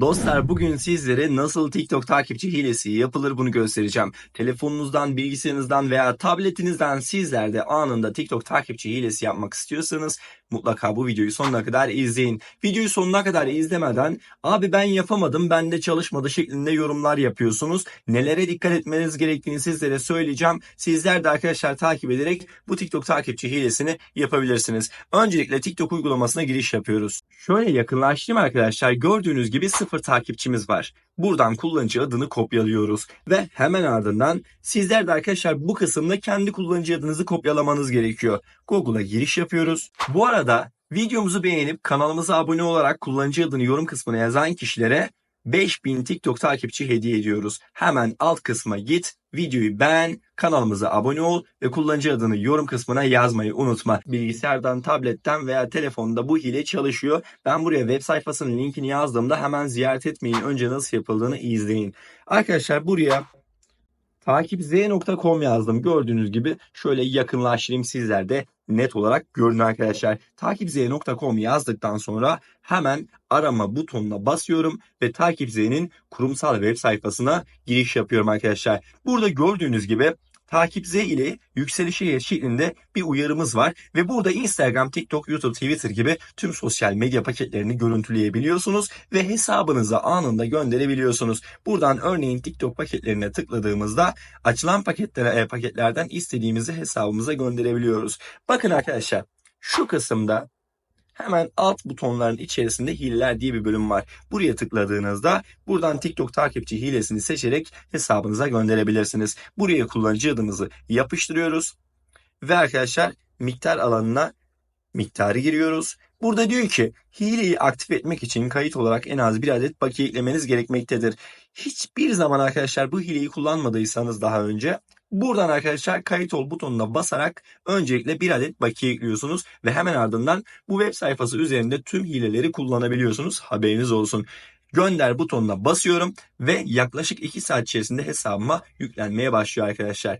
Dostlar bugün sizlere nasıl TikTok takipçi hilesi yapılır bunu göstereceğim. Telefonunuzdan, bilgisayarınızdan veya tabletinizden sizler de anında TikTok takipçi hilesi yapmak istiyorsanız mutlaka bu videoyu sonuna kadar izleyin. Videoyu sonuna kadar izlemeden abi ben yapamadım, bende çalışmadı şeklinde yorumlar yapıyorsunuz. Nelere dikkat etmeniz gerektiğini sizlere söyleyeceğim. Sizler de arkadaşlar takip ederek bu TikTok takipçi hilesini yapabilirsiniz. Öncelikle TikTok uygulamasına giriş yapıyoruz. Şöyle yakınlaştırayım arkadaşlar. Gördüğünüz gibi sıfır takipçimiz var. Buradan kullanıcı adını kopyalıyoruz ve hemen ardından sizler de arkadaşlar bu kısımda kendi kullanıcı adınızı kopyalamanız gerekiyor. Google'a giriş yapıyoruz. Bu arada videomuzu beğenip kanalımıza abone olarak kullanıcı adını yorum kısmına yazan kişilere 5000 TikTok takipçi hediye ediyoruz. Hemen alt kısma git, videoyu beğen, kanalımıza abone ol ve kullanıcı adını yorum kısmına yazmayı unutma. Bilgisayardan, tabletten veya telefonda bu hile çalışıyor. Ben buraya web sayfasının linkini yazdığımda hemen ziyaret etmeyin. Önce nasıl yapıldığını izleyin. Arkadaşlar buraya takipz.com yazdım. Gördüğünüz gibi şöyle yakınlaştırayım sizler de net olarak görün arkadaşlar. Takipz.com yazdıktan sonra hemen arama butonuna basıyorum ve Takipz'nin kurumsal web sayfasına giriş yapıyorum arkadaşlar. Burada gördüğünüz gibi Takipz ile yükselişe şeklinde bir uyarımız var ve burada Instagram, TikTok, YouTube, Twitter gibi tüm sosyal medya paketlerini görüntüleyebiliyorsunuz ve hesabınıza anında gönderebiliyorsunuz. Buradan örneğin TikTok paketlerine tıkladığımızda açılan paketlere, e, paketlerden istediğimizi hesabımıza gönderebiliyoruz. Bakın arkadaşlar şu kısımda hemen alt butonların içerisinde hileler diye bir bölüm var. Buraya tıkladığınızda buradan TikTok takipçi hilesini seçerek hesabınıza gönderebilirsiniz. Buraya kullanıcı adımızı yapıştırıyoruz ve arkadaşlar miktar alanına miktarı giriyoruz. Burada diyor ki hileyi aktif etmek için kayıt olarak en az bir adet bakiye eklemeniz gerekmektedir. Hiçbir zaman arkadaşlar bu hileyi kullanmadıysanız daha önce buradan arkadaşlar kayıt ol butonuna basarak öncelikle bir adet bakiye ekliyorsunuz ve hemen ardından bu web sayfası üzerinde tüm hileleri kullanabiliyorsunuz. Haberiniz olsun. Gönder butonuna basıyorum ve yaklaşık 2 saat içerisinde hesabıma yüklenmeye başlıyor arkadaşlar.